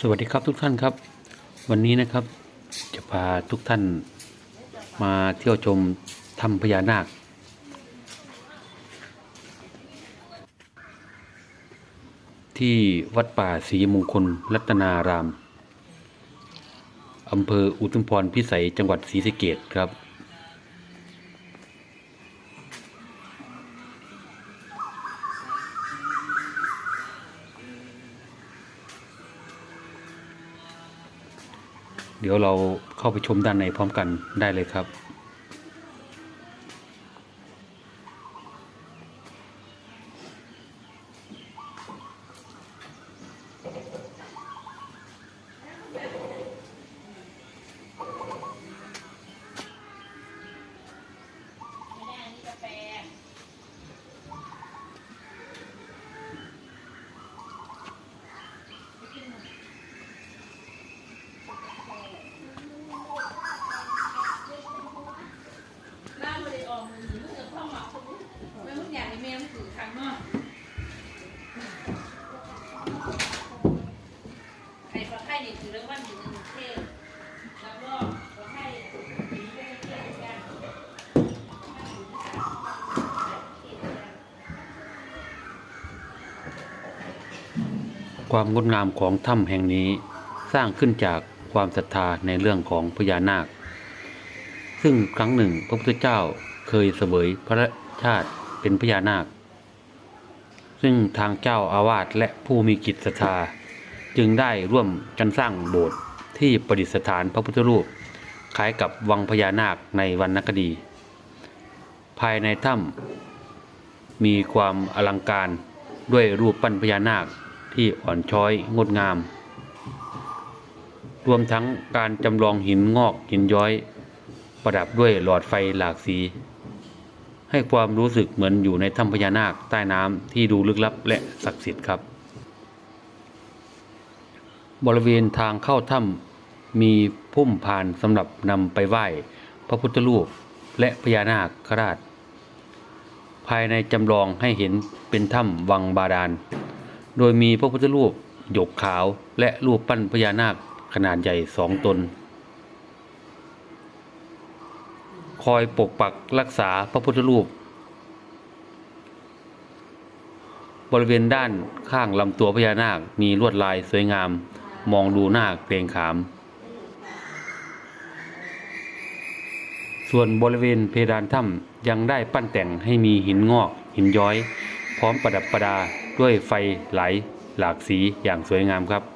สวัสดีครับทุกท่านครับ วันนี้นะครับจะพาทุกท่านมาเที่ยวชมถ้ำพญานาค ที่วัดป่าศรีมงคลรัตนารามอำเภออุทุมพรพิสัยจังหวัดศรีสะเกษครับ เดี๋ยวเราเข้าไปชมด้านในพร้อมกันได้เลยครับ ล่าบริออกมือมือกับพ่อหมอไม่มึงอยากให้แม่มึงถือ ความงดงามของถ้ำแห่งนี้สร้างขึ้นจากความศรัทธาในเรื่องของพญานาค ซึ่งครั้งหนึ่งพระพุทธเจ้าเคยเสวยพระชาติเป็นพญานาค ซึ่งทางเจ้าอาวาสและผู้มีจิตศรัทธาจึงได้ร่วมกันสร้างโบสถ์ที่ประดิษฐานพระพุทธรูป คล้ายกับวังพญานาคในวรรณคดี ภายในถ้ำมีความอลังการด้วยรูปปั้นพญานาคที่อ่อนช้อยงดงาม รวมทั้งการจำลองหินงอกหินย้อย ประดับด้วยหลอดไฟหลากสี ให้ความรู้สึกเหมือนอยู่ในถ้ำพญานาคใต้น้ำที่ดูลึกลับและศักดิ์สิทธิ์ครับ บริเวณทางเข้าถ้ำมีพุ่มพานสำหรับนำไปไหว้ พระพุทธรูปและพญานาคราช ภายในจำลองให้เห็นเป็นถ้ำวังบาดาล โดยมีพระพุทธรูปหยกขาวและรูปปั้นพญานาคขนาดใหญ่สองตน คอยปกปักรักษาพระพุทธรูป บริเวณด้านข้างลำตัวพญานาคมีลวดลายสวยงาม มองดูหน้าเกรงขาม ส่วนบริเวณเพดานถ้ำยังได้ปั้นแต่งให้มีหินงอกหินย้อย พร้อมประดับประดาด้วยไฟไหลหลากสีอย่างสวยงามครับ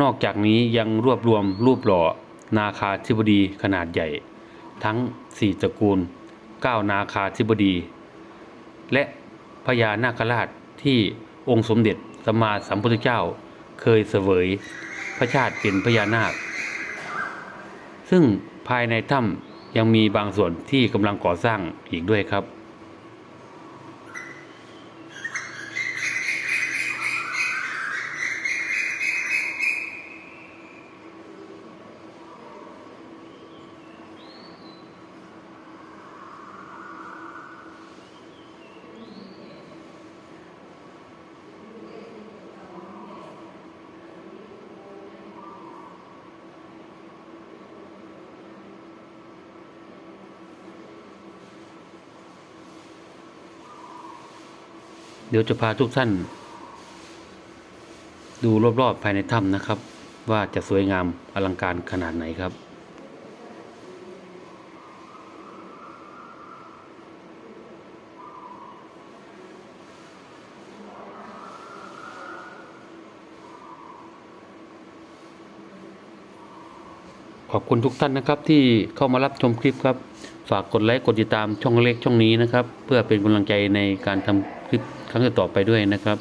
นอกจากนี้ยังรวบรวมรูปหล่อนาคาธิบดีขนาดใหญ่ ทั้งสี่ตระกูลเก้านาคาธิบดี และพญานาคราชที่องค์สมเด็จสัมมาสัมพุทธเจ้าเคยเสวยพระชาติเป็นพญานาค ซึ่งภายในถ้ำยังมีบางส่วนที่กำลังก่อสร้างอีกด้วยครับ เดี๋ยวจะพาทุกท่าน ดูรอบๆภายในถ้ำนะครับ ว่าจะสวยงามอลังการขนาดไหนครับขอบคุณทุกท่านนะครับที่เข้ามารับชมคลิปครับ ฝากกดไลค์กดติดตามช่องเล็กช่องนี้นะครับ เพื่อเป็นกำลังใจในการทำคลิป ครั้งต่อไปด้วยนะครับ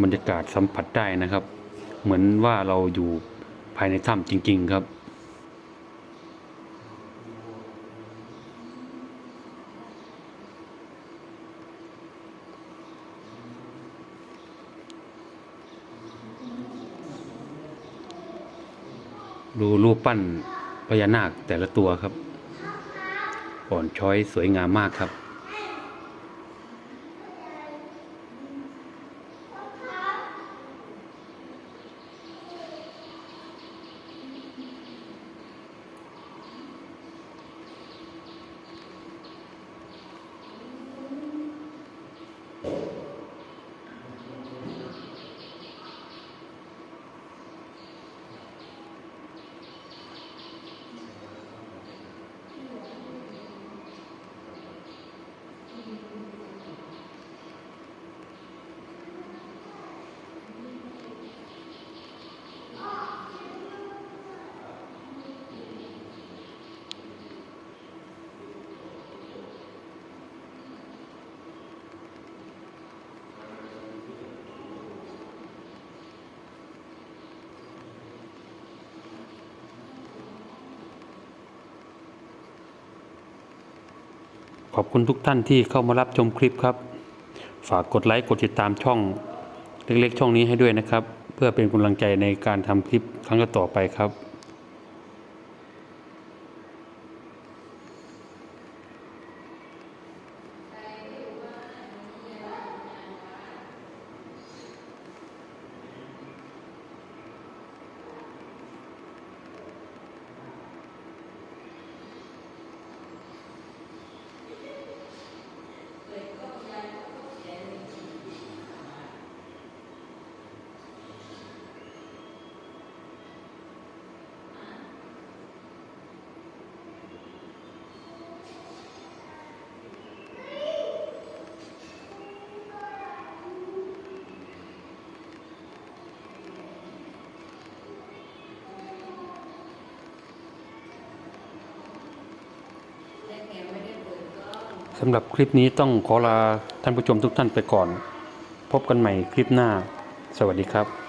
บรรยากาศสัมผัสได้นะครับ เหมือนว่าเราอยู่ภายในถ้ำจริง ๆ ครับดูรูปปั้นพญานาคแต่ละตัวครับ อ่อนช้อยสวยงามมากครับ ขอบคุณทุกท่านที่เข้ามารับชมคลิปครับ ฝากกดไลค์กดติดตามช่องเล็กๆ ช่องนี้ให้ด้วยนะครับ เพื่อเป็นกำลังใจในการทำคลิปครั้งต่อไปครับ สำหรับคลิปนี้ต้องขอลาท่านผู้ชมทุกท่านไปก่อน พบกันใหม่คลิปหน้า สวัสดีครับ